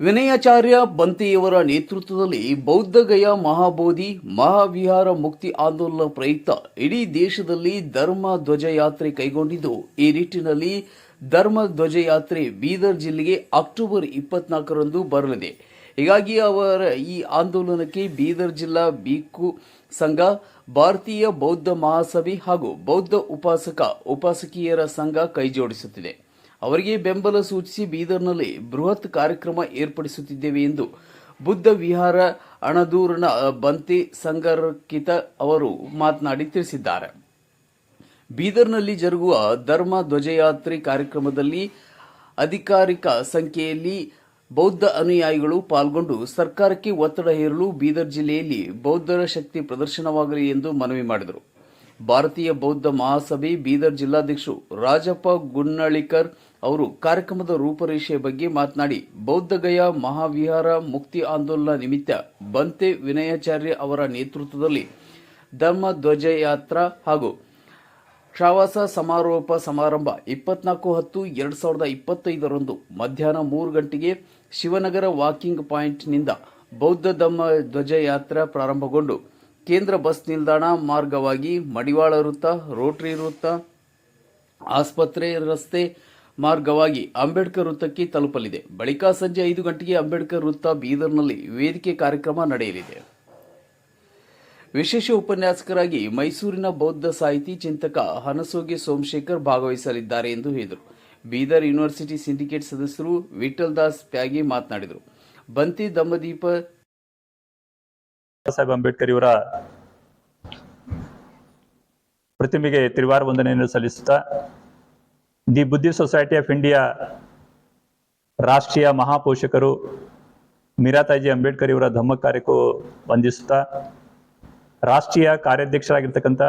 ವಿನಯಾಚಾರ್ಯ ಬಂತೆಯವರ ನೇತೃತ್ವದಲ್ಲಿ ಬೌದ್ಧಗಯ ಮಹಾಬೋಧಿ ಮಹಾವಿಹಾರ ಮುಕ್ತಿ ಆಂದೋಲನ ಪ್ರಯುಕ್ತ ಇಡೀ ದೇಶದಲ್ಲಿ ಧರ್ಮ ಧ್ವಜಯಾತ್ರೆ ಕೈಗೊಂಡಿದ್ದು, ಈ ನಿಟ್ಟಿನಲ್ಲಿ ಧರ್ಮ ಧ್ವಜಯಾತ್ರೆ ಬೀದರ್ ಜಿಲ್ಲೆಗೆ ಅಕ್ಟೋಬರ್ ಇಪ್ಪತ್ನಾಲ್ಕರಂದು ಬರಲಿದೆ. ಹೀಗಾಗಿ ಅವರ ಈ ಆಂದೋಲನಕ್ಕೆ ಬೀದರ್ ಜಿಲ್ಲಾ ಬೀಕು ಸಂಘ, ಭಾರತೀಯ ಬೌದ್ಧ ಮಹಾಸಭೆ ಹಾಗೂ ಬೌದ್ಧ ಉಪಾಸಕ, ಉಪಾಸಕಿಯರ ಸಂಘ ಕೈಜೋಡಿಸುತ್ತಿದೆ. ಅವರಿಗೆ ಬೆಂಬಲ ಸೂಚಿಸಿ ಬೀದರ್ನಲ್ಲಿ ಬೃಹತ್ ಕಾರ್ಯಕ್ರಮ ಏರ್ಪಡಿಸುತ್ತಿದ್ದೇವೆ ಎಂದು ಬುದ್ಧ ವಿಹಾರ ಅಣದೂರ್ನ ಬಂತಿ ಸಂಗರ್ಕಿತ ಅವರು ಮಾತನಾಡಿ ತಿಳಿಸಿದ್ದಾರೆ. ಬೀದರ್ನಲ್ಲಿ ಜರುಗುವ ಧರ್ಮ ಧ್ವಜಯಾತ್ರಿ ಕಾರ್ಯಕ್ರಮದಲ್ಲಿ ಅಧಿಕಾರಿಕ ಸಂಖ್ಯೆಯಲ್ಲಿ ಬೌದ್ಧ ಅನುಯಾಯಿಗಳು ಪಾಲ್ಗೊಂಡು ಸರ್ಕಾರಕ್ಕೆ ಒತ್ತಡ ಹೇರಲು ಬೀದರ್ ಜಿಲ್ಲೆಯಲ್ಲಿ ಬೌದ್ಧರ ಶಕ್ತಿ ಪ್ರದರ್ಶನವಾಗಲಿ ಎಂದು ಮನವಿ ಮಾಡಿದರು. ಭಾರತೀಯ ಬೌದ್ಧ ಮಹಾಸಭೆ ಬೀದರ್ ಜಿಲ್ಲಾಧ್ಯಕ್ಷರು ರಾಜಪ್ಪ ಗುನ್ನಳಿಕರ್ ಅವರು ಕಾರ್ಯಕ್ರಮದ ರೂಪರೇಷೆಯ ಬಗ್ಗೆ ಮಾತನಾಡಿ ಬೌದ್ಧಗಯ ಮಹಾವಿಹಾರ ಮುಕ್ತಿ ಆಂದೋಲನ ನಿಮಿತ್ತ ಬಂತೆ ವಿನಯಾಚಾರ್ಯ ಅವರ ನೇತೃತ್ವದಲ್ಲಿ ಧರ್ಮ ಧ್ವಜ ಯಾತ್ರಾ ಹಾಗೂ ಶ್ರಾವಾಸ ಸಮಾರೋಪ ಸಮಾರಂಭ ಇಪ್ಪತ್ನಾಲ್ಕು ಹತ್ತು ಎರಡು ಸಾವಿರದ ಇಪ್ಪತ್ತೈದರಂದು ಮಧ್ಯಾಹ್ನ ಮೂರು ಗಂಟೆಗೆ ಶಿವನಗರ ವಾಕಿಂಗ್ ಪಾಯಿಂಟ್ನಿಂದ ಬೌದ್ಧ ಧಮ್ಮ ಧ್ವಜ ಧ್ವಜಯಾತ್ರೆ ಪ್ರಾರಂಭಗೊಂಡು ಕೇಂದ್ರ ಬಸ್ ನಿಲ್ದಾಣ ಮಾರ್ಗವಾಗಿ ಮಡಿವಾಳ ವೃತ್ತ, ರೋಟರಿ ವೃತ್ತ, ಆಸ್ಪತ್ರೆ, ರಸ್ತೆ ಮಾರ್ಗವಾಗಿ ಅಂಬೇಡ್ಕರ್ ವೃತ್ತಕ್ಕೆ ತಲುಪಲಿದೆ. ಬಳಿಕ ಸಂಜೆ ಐದು ಗಂಟೆಗೆ ಅಂಬೇಡ್ಕರ್ ವೃತ್ತ ಬೀದರ್ನಲ್ಲಿ ವೇದಿಕೆ ಕಾರ್ಯಕ್ರಮ ನಡೆಯಲಿದೆ. ವಿಶೇಷ ಉಪನ್ಯಾಸಕರಾಗಿ ಮೈಸೂರಿನ ಬೌದ್ಧ ಸಾಹಿತಿ ಚಿಂತಕ ಹನಸೋಗೆ ಸೋಮಶೇಖರ್ ಭಾಗವಹಿಸಲಿದ್ದಾರೆ ಎಂದು ಹೇಳಿದರು. ಬೀದರ್ ಯೂನಿವರ್ಸಿಟಿ ಸಿಂಡಿಕೇಟ್ ಸದಸ್ಯರು ವಿಠಲ್ ದಾಸ್ ಪ್ಯಾಗಿ ಮಾತನಾಡಿದರು. ಬಂತಿ ದಮ್ಮದೀಪ ಸಾಹೇಬ್ ಅಂಬೇಡ್ಕರ್ ಇವರ ಪ್ರತಿಮೆಗೆ ತಿರುವಾರ ವಂದನೆಯನ್ನು ಸಲ್ಲಿಸುತ್ತಾ ದಿ ಬುದ್ಧಿ ಸೊಸೈಟಿ ಆಫ್ ಇಂಡಿಯಾ ರಾಷ್ಟ್ರೀಯ ಮಹಾಪೋಷಕರು ಮೀರಾತಾಜಿ ಅಂಬೇಡ್ಕರ್ ಇವರ ಧಮ್ಮ ಕಾರ್ಯಕ್ಕೂ ವಂದಿಸುತ್ತಾ, ರಾಷ್ಟ್ರೀಯ ಕಾರ್ಯಾಧ್ಯಕ್ಷರಾಗಿರ್ತಕ್ಕಂಥ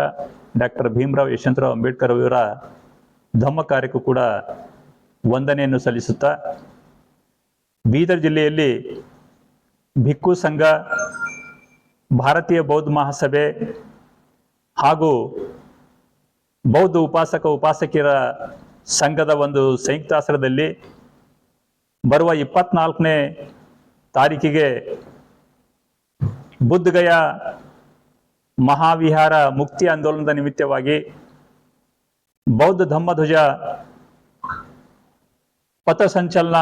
ಡಾಕ್ಟರ್ ಭೀಮರಾವ್ ಯಶವಂತರಾವ್ ಅಂಬೇಡ್ಕರ್ ಇವರ ಧಮ್ಮ ಕಾರ್ಯಕ್ಕೂ ಕೂಡ ವಂದನೆಯನ್ನು ಸಲ್ಲಿಸುತ್ತಾ, ಬೀದರ್ ಜಿಲ್ಲೆಯಲ್ಲಿ ಭಿಕ್ಕು ಸಂಘ, ಭಾರತೀಯ ಬೌದ್ಧ ಮಹಾಸಭೆ ಹಾಗೂ ಬೌದ್ಧ ಉಪಾಸಕ ಉಪಾಸಕಿಯರ ಸಂಘದ ಒಂದು ಸಂಯುಕ್ತಾಶ್ರಯದಲ್ಲಿ ಬರುವ ಇಪ್ಪತ್ನಾಲ್ಕನೇ ತಾರೀಕಿಗೆ ಬುದ್ಧಗಯ ಮಹಾವಿಹಾರ ಮುಕ್ತಿ ಆಂದೋಲನದ ನಿಮಿತ್ತವಾಗಿ ಬೌದ್ಧ ಧಮ್ಮಧ್ವಜ ಪಥಸಂಚಲನ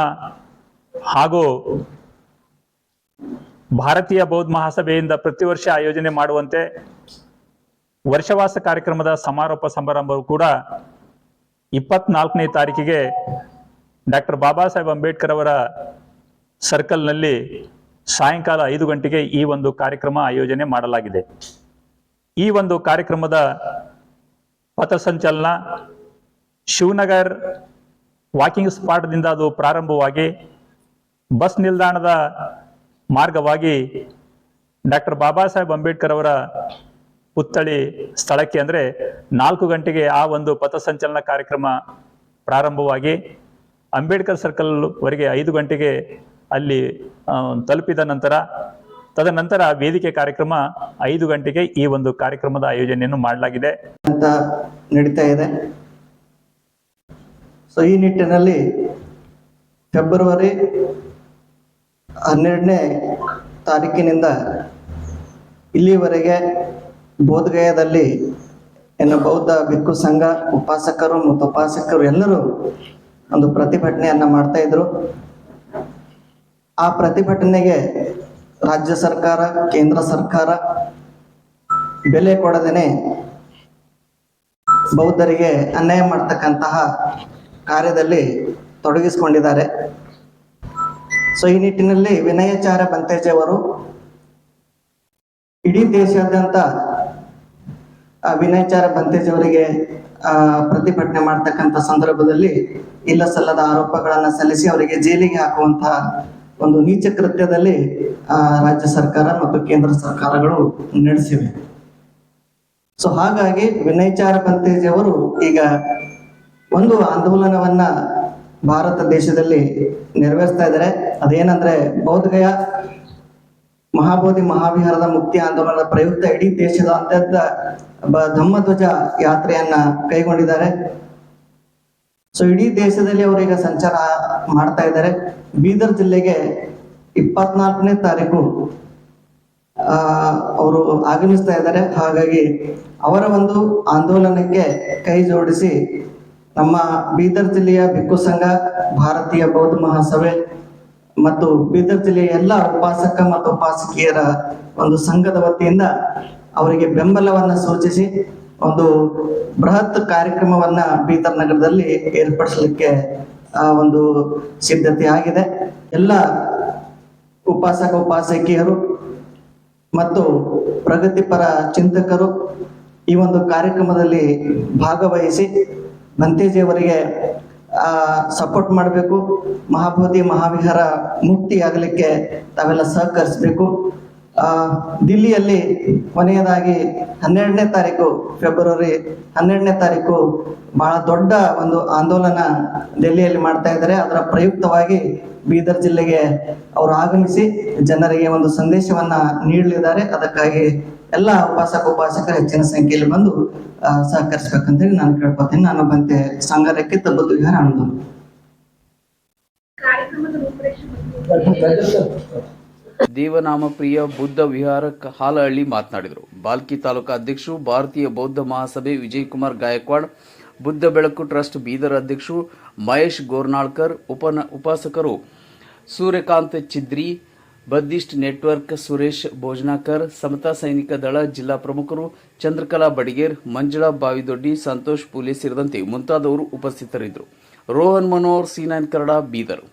ಹಾಗೂ ಭಾರತೀಯ ಬೌದ್ಧ ಮಹಾಸಭೆಯಿಂದ ಪ್ರತಿ ವರ್ಷ ಆಯೋಜನೆ ಮಾಡುವಂತೆ ವರ್ಷವಾಸ ಕಾರ್ಯಕ್ರಮದ ಸಮಾರೋಪ ಸಮಾರಂಭವು ಕೂಡ ಇಪ್ಪತ್ನಾಲ್ಕನೇ ತಾರೀಕಿಗೆ ಡಾಕ್ಟರ್ ಬಾಬಾ ಸಾಹೇಬ್ ಅಂಬೇಡ್ಕರ್ ಅವರ ಸರ್ಕಲ್ನಲ್ಲಿ ಸಾಯಂಕಾಲ ಐದು ಗಂಟೆಗೆ ಈ ಒಂದು ಕಾರ್ಯಕ್ರಮ ಆಯೋಜನೆ ಮಾಡಲಾಗಿದೆ. ಈ ಒಂದು ಕಾರ್ಯಕ್ರಮದ ಪಥಸಂಚಲನ ಶಿವನಗರ್ ವಾಕಿಂಗ್ ಸ್ಪಾಟ್ದಿಂದ ಅದು ಪ್ರಾರಂಭವಾಗಿ ಬಸ್ ನಿಲ್ದಾಣದ ಮಾರ್ಗವಾಗಿ ಡಾಕ್ಟರ್ ಬಾಬಾ ಸಾಹೇಬ್ ಅಂಬೇಡ್ಕರ್ ಅವರ ಪುತ್ಥಳಿ ಸ್ಥಳಕ್ಕೆ ಅಂದರೆ ನಾಲ್ಕು ಗಂಟೆಗೆ ಆ ಒಂದು ಪಥಸಂಚಲನ ಕಾರ್ಯಕ್ರಮ ಪ್ರಾರಂಭವಾಗಿ ಅಂಬೇಡ್ಕರ್ ಸರ್ಕಲ್ ವರೆಗೆ ಐದು ಗಂಟೆಗೆ ಅಲ್ಲಿ ತಲುಪಿದ ನಂತರ, ತದನಂತರ ವೇದಿಕೆ ಕಾರ್ಯಕ್ರಮ ಐದು ಗಂಟೆಗೆ ಈ ಒಂದು ಕಾರ್ಯಕ್ರಮದ ಆಯೋಜನೆಯನ್ನು ಮಾಡಲಾಗಿದೆ. ಅಂತ ನಡೀತಾ ಇದೆ. ಸೊ ಈ ನಿಟ್ಟಿನಲ್ಲಿ ಫೆಬ್ರವರಿ ಹನ್ನೆರಡನೇ ತಾರೀಕಿನಿಂದ ಇಲ್ಲಿವರೆಗೆ ಬೋಧಗಯದಲ್ಲಿ ಏನು ಬೌದ್ಧ ಭಿಕ್ಕು ಸಂಘ ಉಪಾಸಕರು ಮತ್ತು ಉಪಾಸಕರು ಎಲ್ಲರೂ ಒಂದು ಪ್ರತಿಭಟನೆಯನ್ನ ಮಾಡ್ತಾ ಇದ್ರು. ಆ ಪ್ರತಿಭಟನೆಗೆ ರಾಜ್ಯ ಸರ್ಕಾರ, ಕೇಂದ್ರ ಸರ್ಕಾರ ಬೆಲೆ ಕೊಡದೇನೆ ಬೌದ್ಧರಿಗೆ ಅನ್ಯಾಯ ಮಾಡ್ತಕ್ಕಂತಹ ಕಾರ್ಯದಲ್ಲಿ ತೊಡಗಿಸಿಕೊಂಡಿದ್ದಾರೆ. ಸೊ, ಈ ನಿಟ್ಟಿನಲ್ಲಿ ವಿನಯಾಚಾರ್ಯ ಬಂತೇಜಿಯವರು ಇಡೀ ದೇಶಾದ್ಯಂತ ಆ ವಿನಯಾಚಾರ್ಯ ಬಂತೇಜ್ ಅವರಿಗೆ ಪ್ರತಿಭಟನೆ ಮಾಡ್ತಕ್ಕಂಥ ಸಂದರ್ಭದಲ್ಲಿ ಇಲ್ಲ ಸಲ್ಲದ ಆರೋಪಗಳನ್ನ ಸಲ್ಲಿಸಿ ಅವರಿಗೆ ಜೈಲಿಗೆ ಹಾಕುವಂತಹ ಒಂದು ನೀಚ ಕೃತ್ಯದಲ್ಲಿ ರಾಜ್ಯ ಸರ್ಕಾರ ಮತ್ತು ಕೇಂದ್ರ ಸರ್ಕಾರಗಳು ನಡೆಸಿವೆ. ಸೊ, ಹಾಗಾಗಿ ವಿನಯಚಾರ ಬಂತೇಜ್ ಅವರು ಈಗ ಒಂದು ಆಂದೋಲನವನ್ನ ಭಾರತ ದೇಶದಲ್ಲಿ ನೆರವೇರಿಸ್ತಾ ಇದ್ದಾರೆ. ಅದೇನಂದ್ರೆ ಬೌದ್ಧಗಯ ಮಹಾಬೋಧಿ ಮಹಾವಿಹಾರದ ಮುಕ್ತಿ ಆಂದೋಲನದ ಪ್ರಯುಕ್ತ ಇಡೀ ದೇಶದ ಅತ್ಯಂತ ಧಮ್ಮಧ್ವಜ ಯಾತ್ರೆಯನ್ನ ಕೈಗೊಂಡಿದ್ದಾರೆ. ಸೊ ಇಡೀ ದೇಶದಲ್ಲಿ ಅವರೀಗ ಸಂಚಾರ ಮಾಡ್ತಾ ಇದ್ದಾರೆ. ಬೀದರ್ ಜಿಲ್ಲೆಗೆ ಇಪ್ಪತ್ನಾಲ್ಕನೇ ತಾರೀಕು ಅವರು ಆಗಮಿಸ್ತಾ ಇದ್ದಾರೆ. ಹಾಗಾಗಿ ಅವರ ಒಂದು ಆಂದೋಲನಕ್ಕೆ ಕೈ ಜೋಡಿಸಿ ನಮ್ಮ ಬೀದರ್ ಜಿಲ್ಲೆಯ ಬಿಕ್ಕು ಸಂಘ, ಭಾರತೀಯ ಬೌದ್ಧ ಮಹಾಸಭೆ ಮತ್ತು ಬೀದರ್ ಜಿಲ್ಲೆಯ ಎಲ್ಲ ಉಪಾಸಕ ಮತ್ತು ಉಪಾಸಕಿಯರ ಒಂದು ಸಂಘದ ವತಿಯಿಂದ ಅವರಿಗೆ ಬೆಂಬಲವನ್ನ ಸೂಚಿಸಿ ಒಂದು ಬೃಹತ್ ಕಾರ್ಯಕ್ರಮವನ್ನ ಬೀದರ್ ನಗರದಲ್ಲಿ ಏರ್ಪಡಿಸಲಿಕ್ಕೆ, ಆ, ಒಂದು ಸಿದ್ಧತೆ ಆಗಿದೆ. ಎಲ್ಲ ಉಪಾಸಕ, ಉಪಾಸಕಿಯರು ಮತ್ತು ಪ್ರಗತಿಪರ ಚಿಂತಕರು ಈ ಒಂದು ಕಾರ್ಯಕ್ರಮದಲ್ಲಿ ಭಾಗವಹಿಸಿ ಬಂತೇಜಿಯವರಿಗೆ ಸಪೋರ್ಟ್ ಮಾಡಬೇಕು. ಮಹಾಬೋಧಿ, ಮಹಾವಿಹಾರ ಮುಕ್ತಿ ಆಗಲಿಕ್ಕೆ ತಾವೆಲ್ಲ ಸಹಕರಿಸಬೇಕು. ದಿಲ್ಲಿಯಲ್ಲಿ ಕೊನೆಯದಾಗಿ ಹನ್ನೆರಡನೇ ತಾರೀಕು, ಫೆಬ್ರವರಿ ಹನ್ನೆರಡನೇ ತಾರೀಕು ಬಹಳ ದೊಡ್ಡ ಒಂದು ಆಂದೋಲನ ದೆಹಲಿಯಲ್ಲಿ ಮಾಡ್ತಾ ಇದ್ದಾರೆ. ಅದರ ಪ್ರಯುಕ್ತವಾಗಿ ಬೀದರ್ ಜಿಲ್ಲೆಗೆ ಅವರು ಆಗಮಿಸಿ ಜನರಿಗೆ ಒಂದು ಸಂದೇಶವನ್ನ ನೀಡಲಿದ್ದಾರೆ. ಅದಕ್ಕಾಗಿ ಎಲ್ಲ ಉಪಾಸಕ ಉಪಾಸಕರು ಹೆಚ್ಚಿನ ಸಂಖ್ಯೆಯಲ್ಲಿ ಬಂದು ಸಹಕರಿಸ್ಬೇಕಂತೇಳಿ ನಾನು ಕೇಳ್ಕೊತೀನಿ ನಾನು ಬಂತೆ ಸಂಘರಕ್ಕೆ ತಬ್ಬದು ವಿಹಾರ ಆನಂದ ಕಾರ್ಯಕ್ರಮದ ರೂಪರೇಷೆ ಬಗ್ಗೆ ದೇವನಾಮ ಪ್ರಿಯ ಬುದ್ಧ ವಿಹಾರ ಹಾಲಹಳ್ಳಿ ಮಾತನಾಡಿದರು. ಬಾಲ್ಕಿ ತಾಲೂಕಾ ಅಧ್ಯಕ್ಷರು ಭಾರತೀಯ ಬೌದ್ಧ ಮಹಾಸಭೆ ವಿಜಯಕುಮಾರ್ ಗಾಯಕ್ವಾಡ್ ಬುದ್ಧ ಬೆಳಕು ಟ್ರಸ್ಟ್ ಬೀದರ್ ಅಧ್ಯಕ್ಷರು ಮಹೇಶ್ ಗೋರ್ನಾಳ್ಕರ್ ಉಪನ ಉಪಾಸಕರು ಸೂರ್ಯಕಾಂತ್ ಚಿದ್ರಿ ಬದ್ದಿಸ್ಟ್ ನೆಟ್ವರ್ಕ್ ಸುರೇಶ್ ಭೋಜನಾಕರ್, ಸಮತಾ ಸೈನಿಕ ದಳ ಜಿಲ್ಲಾ ಪ್ರಮುಖರು ಚಂದ್ರಕಲಾ ಬಡಿಗೇರ್, ಮಂಜುಳಾ ಬಾವಿದೊಡ್ಡಿ, ಸಂತೋಷ್ ಪೂಲೆ ಸೇರಿದಂತೆ ಮುಂತಾದವರು ಉಪಸ್ಥಿತರಿದ್ದರು. ರೋಹನ್ ಮನೋಹರ್ ಸೀನಾನ್ ನೈನ್ ಕನ್ನಡ, ಬೀದರ್.